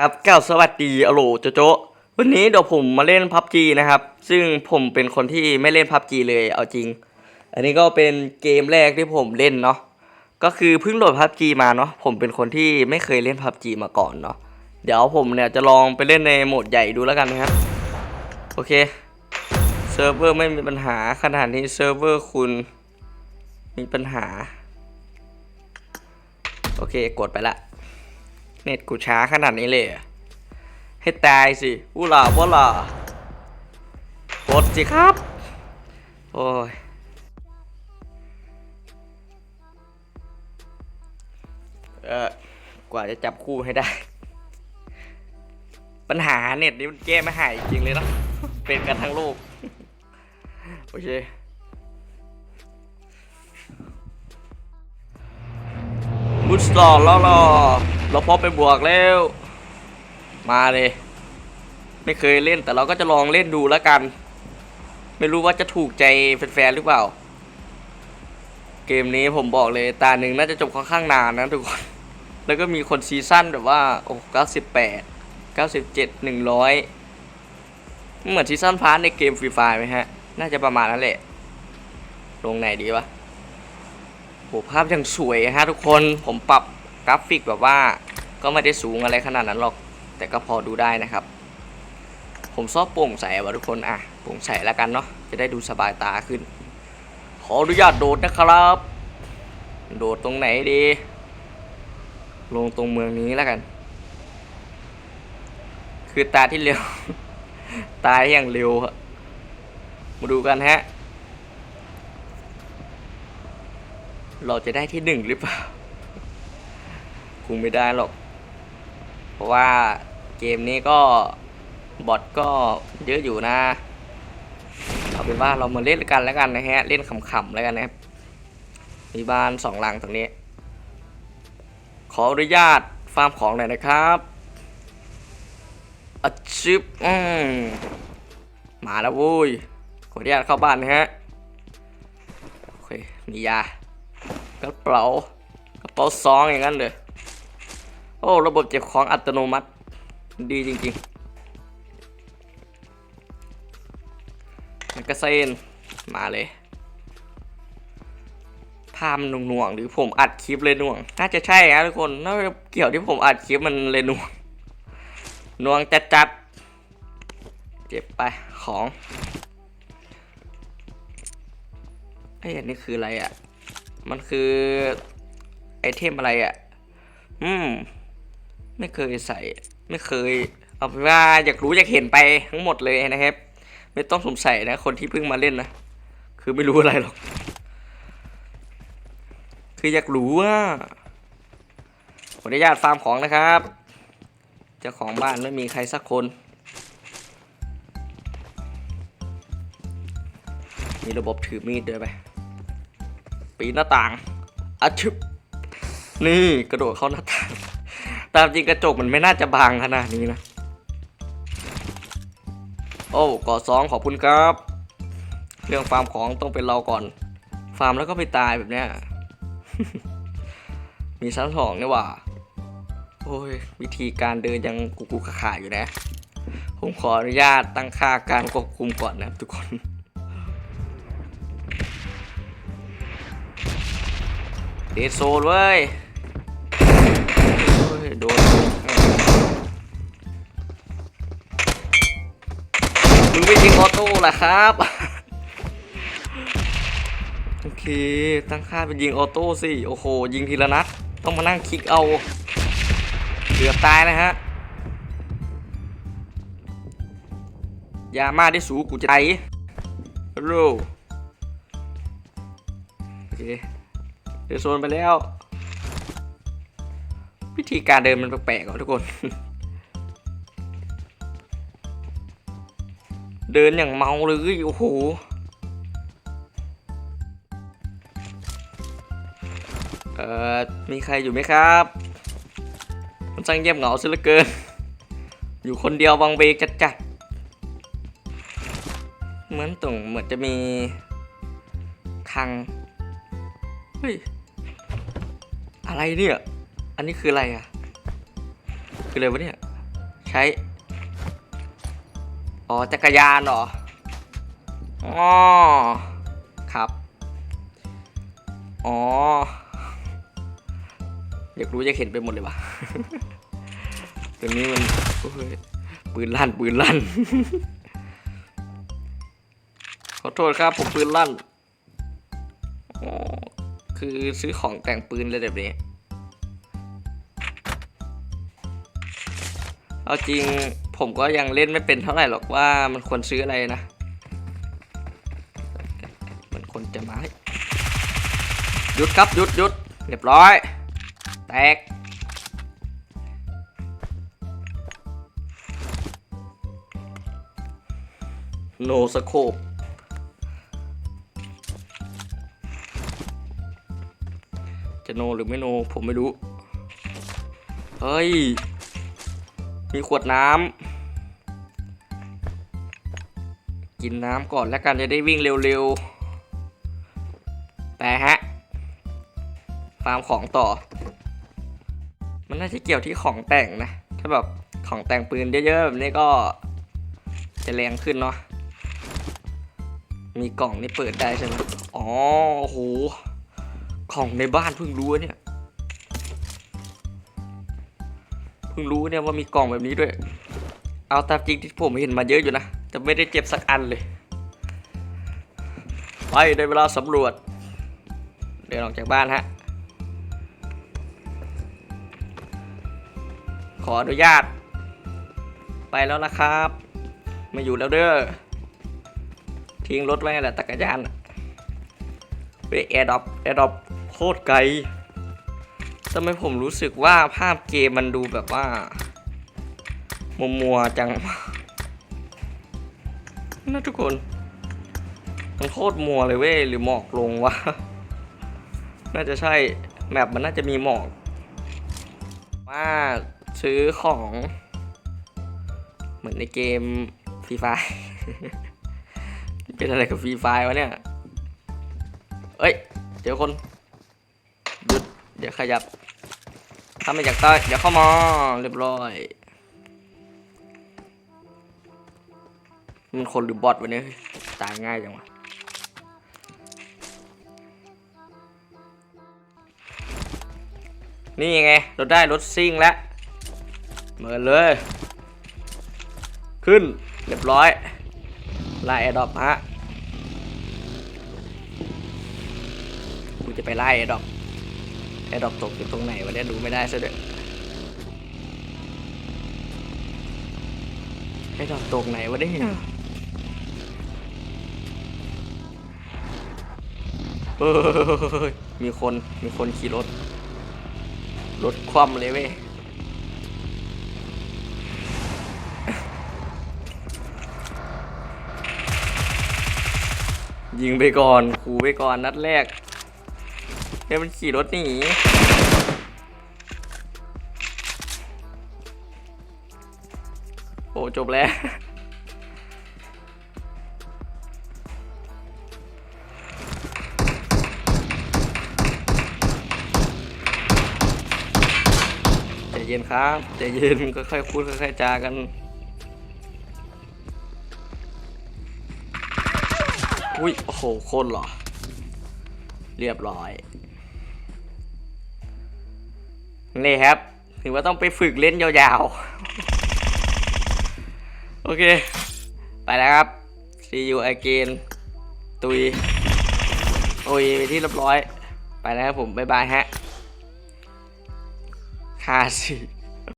ครับก้าวสวัสดีอโลโจโจวันนี้เดี๋ยวผมมาเล่นพับจีนะครับ ซึ่งผมเป็นคนที่ไม่เล่นพับจีเลยเอาจริง อันนี้ก็เป็นเกมแรกที่ผมเล่นเนาะ ก็คือเพิ่งโหลดพับจีมาเนาะ ผมเป็นคนที่ไม่เคยเล่นพับจีมาก่อนเนาะ เดี๋ยวผมเนี่ยจะลองไปเล่นในโหมดใหญ่ดูแล้วกันนะครับ โอเค เซิร์ฟเวอร์ไม่มีปัญหาขนาดนี้เซิร์ฟเวอร์คุณมีปัญหา โอเค กดไปละ เน็ตกูช้าขนาดนี้เลยให้ตายสิอูหล่าว่าล่ะกดสิครับ โอ้ยเออกว่าจะจับคู่ให้ได้ ปัญหาเน็ตนี้มันแก้ไม่หายจริงเลยเนะเป็นกันทั้งโลก โอเคมุดสตอร์ล้อ เราพอไปบวกแล้ว มาเลย ไม่เคยเล่นแต่เราก็จะลองเล่นดูแล้วกัน ไม่รู้ว่าจะถูกใจแฟนๆหรือเปล่า เกมนี้ผมบอกเลยตาหนึ่งน่าจะจบค่อนข้างนานนะทุกคน แล้วก็มีคนซีซั่นแบบว่าโอ้เก้าสิบแปดเก้าสิบเจ็ดหนึ่งร้อยเหมือนซีซั่นพาร์ทในเกมฟรีไฟไหมฮะ น่าจะประมาณนั้นแหละ ลงไหนดีวะโหภาพยังสวยฮะทุกคนผมปรับ กราฟิกแบบว่าก็ไม่ได้สูงอะไรขนาดนั้นหรอก แต่ก็พอดูได้นะครับ ผมชอบโปร่งใสว่ะทุกคนอะโปร่งใสแล้วกันเนาะจะได้ดูสบายตาขึ้น ขออนุญาตโดดนะครับ โดดตรงไหนดี ลงตรงเมืองนี้แล้วกัน คือตาที่เร็ว ตายอย่างเร็วมาดูกันฮะเราจะได้ที่หนึ่งหรือเปล่า คงไม่ได้หรอก เพราะว่าเกมนี้ก็บอทก็เยอะอยู่นะเอาเป็นว่าเรามาเล่นกันแล้วกันนะฮะ เล่นขำๆแล้วกันนะครับ มีบ้านสองหลังตรงนี้ ขออนุญาตฟาร์มของหน่อยนะครับอัดชิปอืมมาแล้ววุ้ยขออนุญาตเข้าบ้านนะฮะ โอเค มียากระเป๋ากระเป๋าซองอย่างนั้นเลย อ้ระบบเก็บของอัตโนมัติ ดีจริงๆมันกระเซนมาเลยภาพมันหน่วงๆหรือผมอัดคลิปเลยหน่วง น่าจะใช่นะทุกคนน่าจะเกี่ยวที่ผมอัดคลิปมันเลยหน่วงหน่วงจัดจัดๆเจ็บไปของไอ้ยอันนี้คืออะไรอะ มันคือไอเทมอะไรอะ่ะ อืม ไม่เคยใส่ไม่เคย เอาเป็นว่าอยากรู้อยากเห็นไปทั้งหมดเลยนะครับ ไม่ต้องสงสัยนะ คนที่เพิ่งมาเล่นนะคือไม่รู้อะไรหรอก คืออยากรู้ว่าขออนุญาตฟาร์มของนะครับเจ้าของบ้านไม่มีใครสักคน มีระบบถือมีดด้วยไปปีนหน้าต่างอะชึบนี่กระโดดเข้าหน้าต่าง ตามจริงกระจกมันไม่น่าจะบางขนาดนี้นะ โอ้ก่อสองขอบคุณครับ เรื่องฟาร์มของต้องเป็นเราก่อน ฟาร์มแล้วก็ไปตายแบบเนี้ย มีชั้นสองนี่หว่า โอ้ย วิธีการเดินยังกุกุขาๆอยู่นะ ผมขออนุญาตตั้งค่าการควบคุมก่อนนะทุกคนเดดโซนเว้ย โดนมึงไม่ยิงออโต้ล่ะครับ โอเค ตั้งค่าเป็นยิงออโต้สิ โอ้โห ยิงทีละนัด ต้องมานั่งคลิกเอาเกือบตายนะฮะ ยามาได้สูกูจะไอโหลโอเค เดินโซนไปแล้ว วิธีการเดินมันแปลกๆอะทุกคน เดินอย่างเมาเลยโอ้โหเอ่อมีใครอยู่ไหมครับ มันช่างเงียบเหงาซะเหลือเกิน อยู่คนเดียววังเวงจัดๆ เหมือนตรงเหมือนจะมีทางเฮ้ย อะไรเนี่ย อันนี้คืออะไรอะ คืออะไรวะเนี่ย ใช้ อ๋อ จักรยานเหรอ อ๋อ ครับ อ๋อ อยากรู้อยากเห็นไปหมดเลยว่ะตัวนี้มันโอ้ยปืนลั่น ปืนลั่น ขอโทษครับ ผมปืนลั่นอ๋อคือซื้อของแต่งปืนเลยแบบนี้ เอาจริงผมก็ยังเล่นไม่เป็นเท่าไหร่หรอกว่ามันควรซื้ออะไรนะ มันคนจะมาให้หยุดครับหยุดหยุดเรียบร้อย แตกโนสโคปจะโนหรือไม่โน ผมไม่รู้ เฮ้ย มีขวดน้ำกินน้ำก่อนแล้วกันจะได้วิ่งเร็วๆ แต่ฮะ ฟาร์มของต่อ มันน่าจะเกี่ยวที่ของแต่งนะ ถ้าแบบของแต่งปืนเยอะๆแบบนี้ก็จะแรงขึ้นเนาะ มีกล่องนี่เปิดได้ใช่ไหมอ๋อโอ้โหของในบ้านเพิ่งรู้เนี่ย พิ่งรู้เนี่ยว่ามีกล่องแบบนี้ด้วย เอาตามจริงที่ผมเห็นมาเยอะอยู่นะ แต่ไม่ได้เจ็บสักอันเลย ไปได้เวลาสำรวจ เดินออกจากบ้านฮะ ขออนุญาต ไปแล้วนะครับมาอยู่แล้วเด้อ ทิ้งรถไว้แหละตักรยานอะไปแอร์ดอปแอร์ดอปโคตรไกล ทำไมผมรู้สึกว่าภาพเกมมันดูแบบว่า มัวมัวๆจังนะทุกคน มันโคตรมัวเลยเว้ยหรือหมอกลงวะ น่าจะใช่ แมปมันน่าจะมีหมอก ว่าซื้อของ เหมือนในเกมฟรีไฟเป็นอะไรกับฟรีไฟวะเนี่ย เอ้ยเดี๋ยวคน เดี๋ยวขยับถ้าไม่อยากตายเดี๋ยวเข้ามาเรียบร้อยมันคนหรือบอทวะเนี่ยตายง่ายจังวะนี่ไงเราได้รถซิ่งแล้วเหมือนเลย ขึ้นเรียบร้อยไล่แอดอปฮะกูจะไปไล่แอดอป แอดอปตกอยู่ตรงไหนวะเนี่ยดูไม่ได้ซะด้วยแอดอปตกไหนวะเนี่ยเฮ้ยมีคนมีคนขี่รถ รถคว่ำเลยเว้ยยิงไปก่อนขู่ไปก่อนนัดแรก เดี๋ยวมันขี่รถหนีโอ้จบแล้วใจเย็นครับใจเย็นก็ค่อยพูดค่อยๆจากันอุ้ยโอ้โหคนเหรอเรียบร้อย นี่ครับถือว่าต้องไปฝึกเล่นยาวๆ โอเค ไปแล้วครับ see you again ตุยโอ้ยไปที่เรียบร้อย ไปแล้วครับผม บ๊ายบายฮะค่าสิ